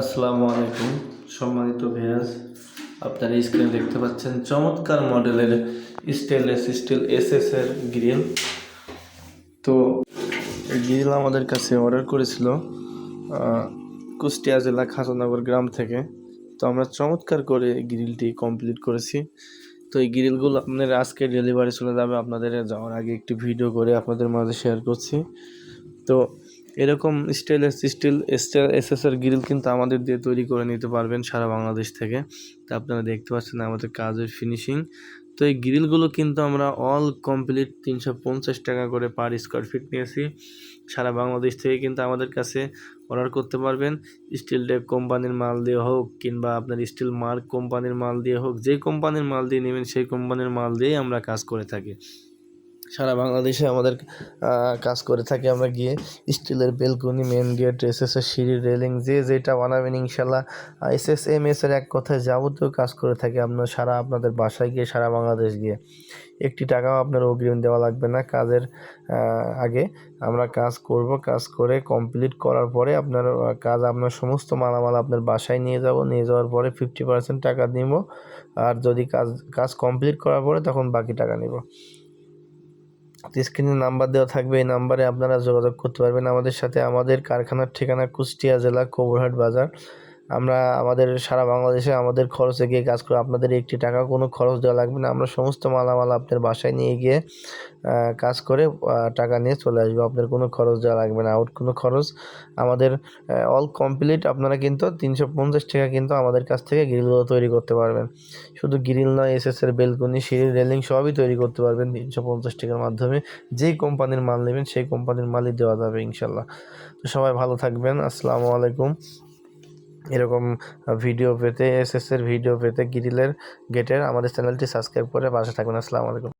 আসসালামু আলাইকুম, সম্মানিত ভিয়াস আপনারা স্ক্রিনে দেখতে পাচ্ছেন চমৎকার মডেলের স্টেনলেস স্টিল এসএস এর গ্রিল তো এই গ্রিল আমাদের কাছে অর্ডার করেছিল কুষ্টিয়া জেলা খাসানগর গ্রাম থেকে। তো আমরা চমৎকার করে গ্রিলটি কমপ্লিট করেছি। তো এই গ্রিলগুলো আপনার আজকে ডেলিভারি চলে যাবে। আপনাদের যাওয়ার আগে একটি ভিডিও করে আপনাদের মাঝে শেয়ার করছি। তো এরকম স্টেনলেস স্টিল এসএসআর গ্রিল কিন্তু আমাদের দিয়ে তৈরি করে নিতে পারবেন সারা বাংলাদেশ থেকে। তো আপনারা দেখতে পাচ্ছেন আমাদের কাজের ফিনিশিং তো এই গ্রিলগুলো কিন্তু আমরা অল কমপ্লিট তিনশো পঞ্চাশ টাকা করে পার স্কোয়ার ফিট নিয়েছি। সারা বাংলাদেশ থেকে কিন্তু আমাদের কাছে অর্ডার করতে পারবেন। স্টিল ডেক কোম্পানির মাল দিয়ে হোক কিংবা আপনার স্টিল মার্ক কোম্পানির মাল দিয়ে হোক, যে কোম্পানির মাল দিয়ে নেবেন সেই কোম্পানির মাল দিয়েই আমরা কাজ করে থাকি। সারা বাংলাদেশে আমাদের কাজ করে থাকি আমরা গিয়ে। স্টিলের balcony main gate S S এর সিঁড়ি রেলিং যে যেটা বানাবেন ইনশাল্লাহ। এস এস এম এস এর এক কথায় যাবতীয় কাজ করে থাকি আপনার সারা আপনাদের বাসায় গিয়ে, সারা বাংলাদেশ গিয়ে। একটি টাকাও আপনার অগ্রিম দেওয়া লাগবে না কাজের আগে। আমরা কাজ করব, কাজ করে কমপ্লিট করার পরে আপনার কাজ আপনার সমস্ত মালামাল আপনার বাসায় নিয়ে যাব। নিয়ে যাওয়ার পরে ফিফটি পার্সেন্ট টাকা নিব। আর যদি কাজ কাজ কমপ্লিট করার পরে তখন বাকি টাকা নিব। স্ক্রিনে নাম্বার দেওয়া থাকবে, এই নাম্বারে আপনারা যোগাযোগ করতে পারবেন। আমাদের সাথে আমাদের কারখানার ঠিকানা কুষ্টিয়া জেলা কবরহাট বাজার। আমরা আমাদের সারা বাংলাদেশে আমাদের খরচে গিয়ে কাজ করে আপনাদের একটি টাকা কোনো খরচ দেওয়া লাগবে না। আমরা সমস্ত মালামাল আপনার বাসায় নিয়ে গিয়ে কাজ করে টাকা নিয়ে চলে আসব। আপনার কোনো খরচ দেওয়া লাগবে না। আউট কোনো খরচ আমাদের অল কমপ্লিট আপনারা কিন্তু তিনশো পঞ্চাশ টাকা কিন্তু আমাদের কাছ থেকে গ্রিলগুলো তৈরি করতে পারবেন। শুধু গ্রিল নয় এস এর বেলকনি সিঁড়ি রেলিং সবই তৈরি করতে পারবেন তিনশো পঞ্চাশ টাকার মাধ্যমে। যেই কোম্পানির মাল নেবেন, সেই কোম্পানির মালই দেওয়া যাবে ইনশাল্লাহ তো সবাই ভালো থাকবেন। আসসালামু আলাইকুম। এরকম ভিডিও পেতে এসএসের ভিডিও পেতে গ্রিলের গেটের আমাদের চ্যানেলটি সাবস্ক্রাইব করে পাশে থাকবেন। আসসালামু আলাইকুম।